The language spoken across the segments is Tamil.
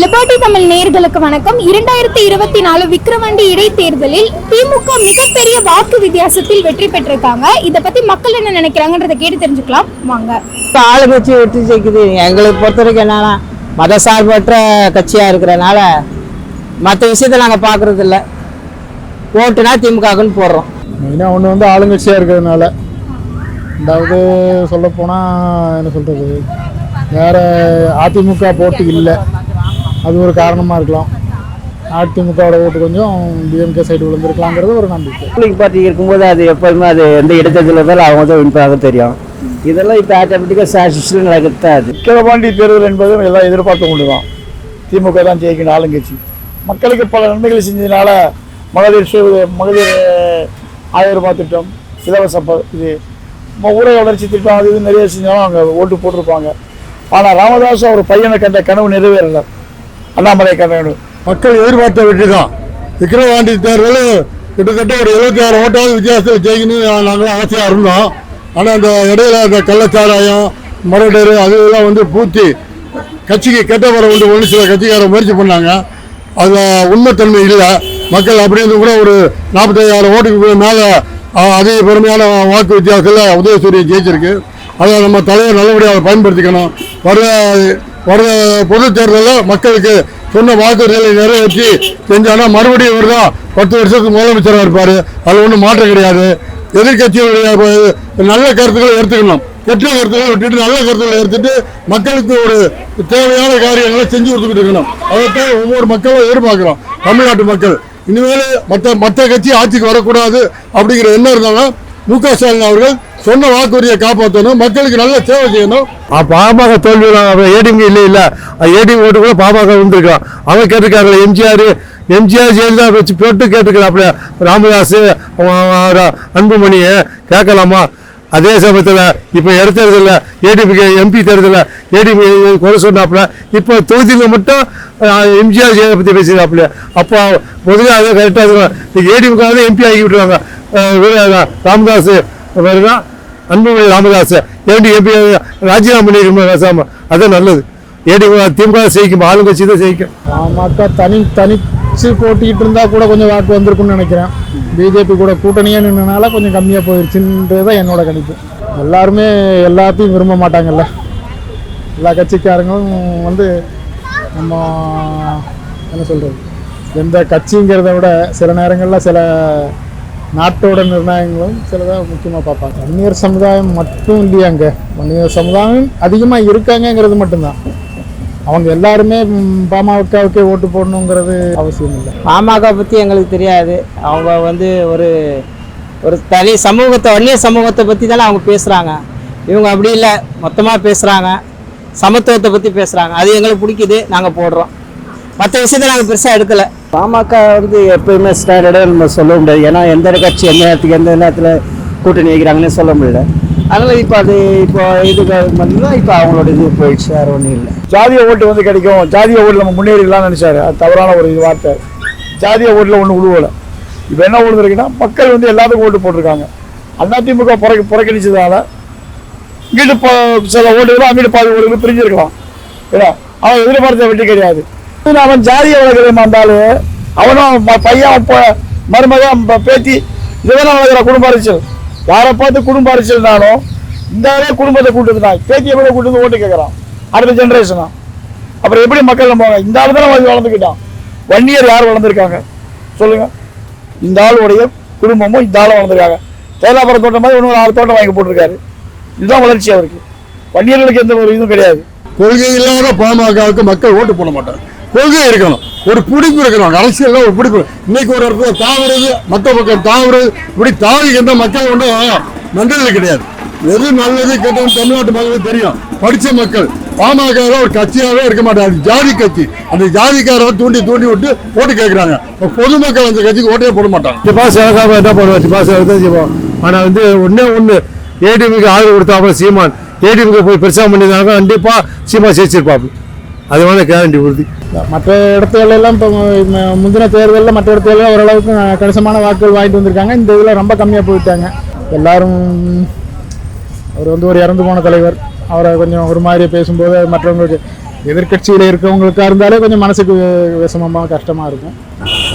லிபர்டி தமிழ் நேயர்களுக்கு வணக்கம். இரண்டாயிரத்தி இருபத்தி நாலு விக்கிரவாண்டி இடைத்தேர்தலில் திமுக மிகப்பெரிய வாக்கு வித்தியாசத்தில் வெற்றி பெற்றிருக்காங்க. இத பத்தி மக்கள் என்ன நினைக்கிறாங்கன்றதை கேட்டு தெரிஞ்சுக்கலாம். வாங்க. இப்போ ஆளுங்கட்சி வெற்றி ஜெயிக்குது. எங்களுக்கு பொறுத்த வரைக்கும் என்னன்னா மதசார்பற்ற கட்சியாக இருக்கிறனால மற்ற விஷயத்த நாங்கள் பார்க்கறது இல்ல ஓட்டுனா திமுகக்குன்னு போடுறோம். மெயினாக ஒன்று வந்து ஆளுங்கட்சியாக இருக்கிறதுனால. ரெண்டாவது சொல்லப்போனால் என்ன சொல்கிறது வேறு அதிமுக போட்டி இல்லை. அது ஒரு காரணமாக இருக்கலாம். அதிமுகவோட ஓட்டு கொஞ்சம் டிஎம்கே சைடு விழுந்திருக்கலாங்கிறது ஒரு நம்பிக்கை. பப்ளிக் பார்ட்டி இருக்கும்போது அது எப்போதுமே அது எந்த இடத்துல இருந்தாலும் அவங்க தான் வின் பண்ணாங்க தெரியும். இதெல்லாம் இப்போ ஆட்டோமேட்டிக்காக சாட்டிஸ்ஃபேக்ஷன் நடக்கிறது தான் அது? விக்கிரவாண்டி தேர்தல் என்பது எல்லாம் எதிர்பார்த்து கொண்டு தான் திமுக தான் ஜெயிக்கணும் ஆளுங்கட்சி. மக்களுக்கு பல நன்மைகள் செஞ்சதுனால மகளிர் சு- மகளிர் ஆயிரம் ரூபாய் திட்டம் இலவச ப- இது ஊரக வளர்ச்சி திட்டம் அது இது நிறைய செஞ்சாலும் அவங்க ஓட்டு போட்டிருப்பாங்க. ஆனால் ராமதாஸ் அவர் பையனை கண்ட கனவு நிறைவேறல. அண்ணாமலை கனவு மக்கள் எதிர்பார்த்த வெற்றிதான். தான் தேர்தல் கிட்டத்தட்ட ஒரு எழுபத்தி ஆறு ஓட்டாவது வித்தியாசத்தில் ஜெயிக்கணும்னு நாங்கள் ஆசையாக இருந்தோம். ஆனால் அந்த இடையில அந்த கள்ளச்சாராயம் மரடர் அது இதெல்லாம் வந்து பூத்தி கட்சிக்கு கெட்ட வர உண்டு. ஒன்று சில கட்சிக்காரர் முயற்சி பண்ணாங்க. அதில் உண்மைத்தன்மை இல்லை. மக்கள் அப்படி இருந்து கூட ஒரு நாற்பத்தையாயிரம் ஓட்டுக்கு மேலே அதிக பெருமையான வாக்கு வித்தியாசத்தில் உதயசூரியன் ஜெயிச்சிருக்கு. அதை நம்ம தலைவர் நல்லபடியாக அதை பயன்படுத்திக்கணும். வர வர பொது தேர்தலில் மக்களுக்கு சொன்ன வாக்குறுதிகளை நிறைவேற்றி செஞ்சானா மறுபடியும் இவர் தான் பத்து வருஷத்துக்கு முதலமைச்சராக இருப்பார். அதில் ஒன்றும் மாற்றம் கிடையாது. எதிர்கட்சியுடைய நல்ல கருத்துக்களை எடுத்துக்கணும். கெட்ட கருத்துக்களை விட்டுட்டு நல்ல கருத்துக்களை எடுத்துட்டு மக்களுக்கு ஒரு தேவையான காரியங்களை செஞ்சு கொடுத்துக்கிட்டு இருக்கணும். அதைத்தான் ஒவ்வொரு மக்களும் எதிர்பார்க்குறோம். தமிழ்நாட்டு மக்கள். இனிமேல் மற்ற மற்ற கட்சி ஆட்சிக்கு வரக்கூடாது அப்படிங்கிற எண்ணம் இருந்தாலும் மு க ஸ்டாலின் அவர்கள் சொன்ன வாக்குறுதியை காப்பாற்றணும் மக்களுக்கு நல்ல சேவை செய்யணும். பாமக தோல்வி ஏடிஎம் இல்லை இல்லை ஏடிஎம் ஓட்டு கூட பாமக வந்திருக்கான் அவன் கேட்டிருக்காரு எம்ஜிஆர். எம்ஜிஆர் ஜெயலலிதா வச்சு போட்டு கேட்டுக்கிறாப்புல ராமதாஸ் அன்புமணியை. கேட்கலாமா? அதே சமயத்தில் இப்போ இடத்தேர்தலில் ஏடிஎம்கே எம்பி தேர்தலில் ஏடிபி குறை சொன்னாப்புல இப்போ தொகுதியில் மட்டும் எம்ஜிஆர் ஜெயலலிதா பற்றி பேசுகிறாப்புல அப்போ பொதுவாக அதை கரெக்டாக இருக்கும் இன்னைக்கு எம்பி ஆகி விட்டுருவாங்க. ராமதாஸ் வருதான் அன்புமணி ராமதாஸ். ஏடி எம்பி ராஜினாமா பண்ணிருக்கோம் பேசாம. அதான் நல்லது. ஏடி திமுக ஜெயிக்கும். ஆளுங்கட்சி தான் ஜெயிக்கும். ஆமாக்கா தனி தனிச்சு போட்டிக்கிட்டு இருந்தால் கூட கொஞ்சம் வாக்கு வந்திருக்கும்னு நினைக்கிறேன். பிஜேபி கூட கூட்டணியாக நின்றனால கொஞ்சம் கம்மியாக போயிடுச்சுன்றது தான் என்னோட கணிப்பு. எல்லாருமே எல்லாத்தையும் விரும்ப மாட்டாங்கல்ல. எல்லா கட்சிக்காரங்களும் வந்து நம்ம என்ன சொல்கிறது எந்த கட்சிங்கிறத விட சில நேரங்களில் சில நாட்டோட நிர்ணயங்களும் சிலதாக முக்கியமாக பார்ப்பாங்க. வன்னியர் சமுதாயம் மட்டும் இல்லையாங்க. வன்னியர் சமுதாயம் அதிகமாக இருக்காங்கங்கிறது மட்டும்தான். அவங்க எல்லாருமே பாமகவுக்கே ஓட்டு போடணுங்கிறது அவசியம் இல்லை. பாமக பற்றி எங்களுக்கு தெரியாது. அவங்க வந்து ஒரு ஒரு தனி சமூகத்தை வன்னிய சமூகத்தை பற்றி தானே அவங்க பேசுகிறாங்க இவங்க அப்படி இல்லை. மொத்தமாக பேசுகிறாங்க சமத்துவத்தை பற்றி பேசுகிறாங்க அது எங்களுக்கு பிடிக்குது. நாங்கள் போடுறோம். மற்ற விஷயத்தை நாங்கள் பெருசாக எடுக்கலை. பாமக வந்து எப்பயுமே ஸ்டாண்டர்டாக நம்ம சொல்ல முடியாது. ஏன்னா எந்த கட்சி எந்த நேரத்துக்கு எந்த நேரத்தில் கூட்டணி வைக்கிறாங்கன்னு சொல்ல முடியல. அதனால் இப்போ அது இப்போ இதுக்கு மட்டும்தான் இப்போ அவங்களோட இது போயிடுச்சு வேறு ஒன்றும் இல்லை. ஜாதிய ஓட்டு வந்து கிடைக்கும். ஜாதிய ஓட்டு நம்ம முன்னேறிடலாம்னு நினச்சாரு. அது தவறான ஒரு இது வார்த்தை. ஜாதிய ஓட்டில் ஒன்று உழுவலை. இப்போ என்ன விழுந்துருக்குன்னா மக்கள் வந்து எல்லாத்துக்கும் ஓட்டு போட்டிருக்காங்க. அதிமுக புறக்க புறக்கணிச்சதால இங்கிட்டு ப- சில ஓட்டுகளும் அங்கிட்டு பாதி ஓட்டுகளும் பிரிஞ்சிருக்கலாம். ஏன்னா அவன் எதிர்பார்த்த வெற்றி கிடையாது. அவன் ஜாதிய வளர்க்குறமா இருந்தாலும் அவனும் பையன் ப- மருமகன் பேத்தி இதெல்லாம் வளர்க்குற குடும்ப அரசியல். யாரை பார்த்து குடும்ப அரசியல்னாலும் இந்த ஆளே குடும்பத்தை கூட்டுதுனா பேத்தியை கூட கூட்டு வந்து ஓட்டு கேட்குறான். அடுத்த ஜென்ரேஷனா அப்புறம் எப்படி மக்கள் நம்புவாங்க இந்த ஆள் தானே வந்து வளர்ந்துக்கிட்டான். வன்னியர் யார் வளர்ந்துருக்காங்க? சொல்லுங்க. இந்த ஆளுடைய குடும்பமும் இந்த ஆளும் வளர்ந்துருக்காங்க. தேலாபுரம் தோட்டம் மாதிரி இன்னொரு ஆறு தோட்டம் வாங்கி போட்டிருக்காரு. இதுதான் வளர்ச்சி அவருக்கு. வன்னியர்களுக்கு எந்த ஒரு இதுவும் கிடையாது. கொள்கை இல்லாத பாமகவுக்கு மக்கள் ஓட்டு போட மாட்டாங்க. கொள்கை இருக்கணும். ஒரு பிடிப்பு இருக்கணும். அரசியல் ஒரு பிடிப்பு. இன்னைக்கு ஒரு இடத்துல தாவுறது மற்ற பக்கம் தாவுறது இப்படி தாவிக்கின்ற மக்கள் ஒன்றும் மண்டலில் கிடையாது. எது நல்லது கெட்டது தமிழ்நாட்டு மக்களுக்கு தெரியும். படித்த மக்கள் பாமக ஒரு கட்சியாகவே இருக்க மாட்டாங்க. ஜாதி கட்சி. அந்த ஜாதிக்காரரை தூண்டி தூண்டி விட்டு ஓட்டு கேட்குறாங்க பொதுமக்கள் அந்த கட்சிக்கு ஓட்டே போட மாட்டாங்க. பாஸ் எனக்காக என்ன பண்ணுவாச்சு பாஸ் தான் செய்வோம் ஆனால் வந்து ஒன்றே ஒன்று ஏடிபிக்கு ஆதரவு கொடுத்தாப்புல சீமான். ஏடிபிக்கு போய் பெருசாக பண்ணியிருந்தாங்க கண்டிப்பாக சீமா ஜெயிச்சிருப்பாப்பு அது வேணா கேரண்டி உறுதி. மற்ற இடத்துல எல்லாம் இப்போ முந்தின தேர்தலில் மற்ற இடத்துல ஓரளவுக்கு கணிசமான வாக்குகள் வாங்கிட்டு வந்திருக்காங்க. இந்த இதில் ரொம்ப கம்மியாக போயிட்டாங்க. எல்லாரும் அவர் வந்து ஒரு இறந்து போன தலைவர். அவரை கொஞ்சம் ஒரு மாதிரியே பேசும்போது மற்றவங்களுக்கு எதிர்க்கட்சியில் இருக்கவங்களுக்கா இருந்தாலே கொஞ்சம் மனசுக்கு விஷமமாக கஷ்டமாக இருக்கும்.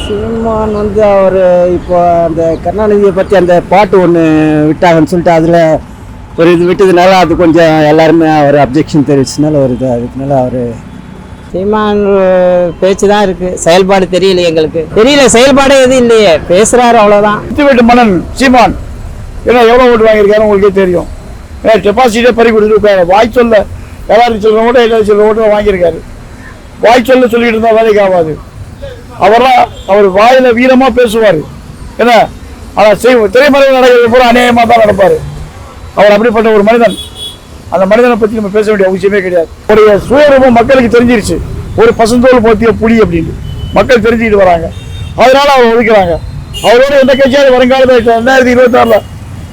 சீமான் வந்து அவர் இப்போ அந்த கருணாநிதியை பற்றி அந்த பாட்டு ஒன்று விட்டாங்கன்னு சொல்லிட்டு அதில் ஒரு இது விட்டதுனால அது கொஞ்சம் எல்லாருமே அவர் அப்ஜெக்ஷன் தெரிவிச்சதுனால ஒரு இது அதுக்குனால அவர் சீமான் பேச்சு தான் இருக்கு. செயல்பாடு தெரியல எங்களுக்கு. தெரியல செயல்பாடு எதுவும் இல்லையே. பேசுறாரு அவ்வளவுதான். வீட்டு மன்னன் சீமான் ஏன்னா எவ்வளோ ஓட்டு வாங்கியிருக்காரு உங்களுக்கே தெரியும். ஏன்னா டெபாசிட்டே பறி கொடுத்துருக்காரு வாய் சொல்ல எல்லாரும் சொல்ற ஓட்டு எல்லாரும் சொல்ற ஓட்டு வாங்கியிருக்காரு. வாய் சொல்ல சொல்லிட்டு இருந்தா வேலைக்கு ஆகாது. அவரெல்லாம் அவர் வாயில வீரமா பேசுவார். என்ன ஆனால் செய்வோம் திரைமறை நடக்கிறது பூரா அநேகமாக தான் நடப்பார். அவர் அப்படிப்பட்ட ஒரு மனிதன். அந்த மனிதனை பத்தி நம்ம பேச வேண்டிய அவசியமே கிடையாது. ஒரு சுயரூபம் மக்களுக்கு தெரிஞ்சிருச்சு. ஒரு பசுந்தோல் போத்திய புலி அப்படின்னு. மக்கள் தெரிஞ்சுக்கிட்டு வராங்க. அதனால அவர் ஒதுக்குறாங்க அவரோட எந்த கட்சியாவது வருங்காலத்தில் ரெண்டாயிரத்தி இருபத்தி ஆறுல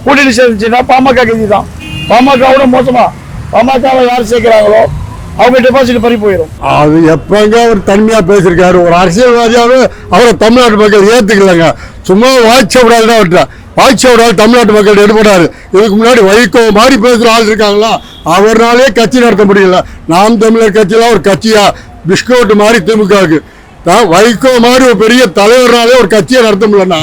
கூட்டணி சேர்ந்துச்சுன்னா பாமக கட்சி தான். பாமகவோட மோசமா பாமகவை யார் சேர்க்கிறாங்களோ அவங்க டெபாசிட் பறி போயிடும் அது எப்பங்க அவர் தனிமையா பேசியிருக்காரு? ஒரு அரசியல்வாதியாவே அவரை தமிழ்நாட்டு மக்கள் ஏத்துக்கலங்க. சும்மா வாய்ச்ச விடாதுதான் அவர்கிட்ட. வாய்ச்ச தமிழ்நாட்டு மக்கள் எடுபடாரு இதுக்கு முன்னாடி வைகோ மாதிரி பேசுகிற ஆள் இருக்காங்களா? அவர்னாலே கட்சி நடத்த முடியல. நாம் தமிழர் கட்சியில ஒரு கட்சியா? பிஸ்கோட் மாதிரி திமுகவுக்கு. தான் வைகோ மாதிரி ஒரு பெரிய தலைவர்னாலே ஒரு கட்சியை நடத்த முடியலன்னா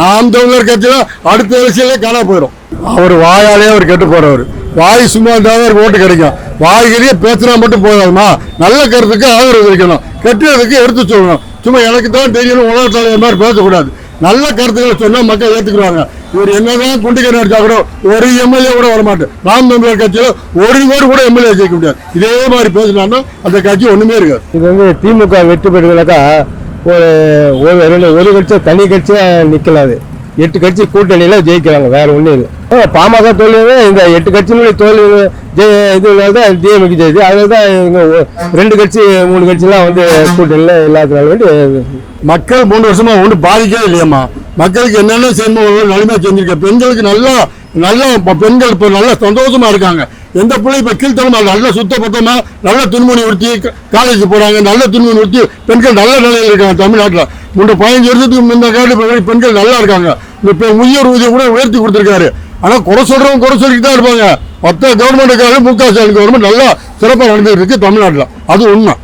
நாம் தமிழர் கட்சியில் அடுத்த அரசியலே காணா போயிடும் அவர் வாயாலே அவர் கெட்டு போறவர். வாய் சும்மா இருந்தாலும் அவருக்கு ஓட்டு கிடைக்கும். வாய்கிலேயே பேசுனா மட்டும் போதாதுமா? நல்ல கருத்துக்கு ஆதரவு இருக்கணும் கெட்டதுக்கு எடுத்து சொல்லணும். சும்மா எனக்கு தான் தெரியணும் உலக தலைவர் மாதிரி பேசக்கூடாது. நல்ல கருத்துக்களை சொன்னா மக்கள் ஏத்துக்குறாங்க இவர் என்னதான் குண்டிக்கரை அடிச்சா கூட ஒரு எம்எல்ஏ கூட வரமாட்டேன். நாம் தமிழர் கட்சியில ஒரு பேர் கூட எம்எல்ஏ ஜெயிக்க முடியாது. இதே மாதிரி பேசினான்னா அந்த கட்சி ஒண்ணுமே இருக்காது. இது வந்து திமுக வெற்றி பெறுவதாக்கா ஒரு ஒரு ரெண்டு ஒரு கட்சி தனி கட்சியாக நிற்கலாது எட்டு கட்சி கூட்டணியில ஜெயிக்கிறாங்க. வேற ஒன்றும் இல்லை. பாமக தோல்வி இந்த எட்டு கட்சியினுடைய தோல்வி ஜெய இதுனால தான் டிஎம்கே ஜெயிச்சு அதில் தான் இவங்க ரெண்டு கட்சி மூணு கட்சிலாம் வந்து கூட்டணியில் இல்லாததுனால வேண்டி மக்கள் மூணு வருஷமா ஒன்றும் பாதிக்கவே இல்லையம்மா. மக்களுக்கு என்னென்ன செய்யணுமோ நிலைமை செஞ்சிருக்க. பெண்களுக்கு நல்லா நல்லா பெண்கள் இப்போ நல்லா சந்தோஷமா இருக்காங்க. எந்த பிள்ளை இப்போ கீழ்த்தனமா நல்லா சுத்தபத்தமா நல்ல துணிமணி உடுத்தி காலேஜ் போறாங்க. நல்ல துணிமணி உடுத்தி பெண்கள் நல்ல நிலையில் இருக்காங்க தமிழ்நாட்டில். முன்ன பதினஞ்சு வருஷத்துக்கு முன்ன காட்டு பெண்கள் பெண்கள் நல்லா இருக்காங்க. இப்போ உயர் ஊதியம் கூட உயர்த்தி கொடுத்துருக்காரு. ஆனால் குறை சொல்கிறவங்க குறை சொல்லிட்டு தான் இருப்பாங்க. மொத்த கவர்மெண்ட்டுக்காக மு க ஸ்டாலின் கவர்மெண்ட் நல்லா சிறப்பாக நடந்துகிட்டு இருக்கு தமிழ்நாட்டில். அது உண்மை.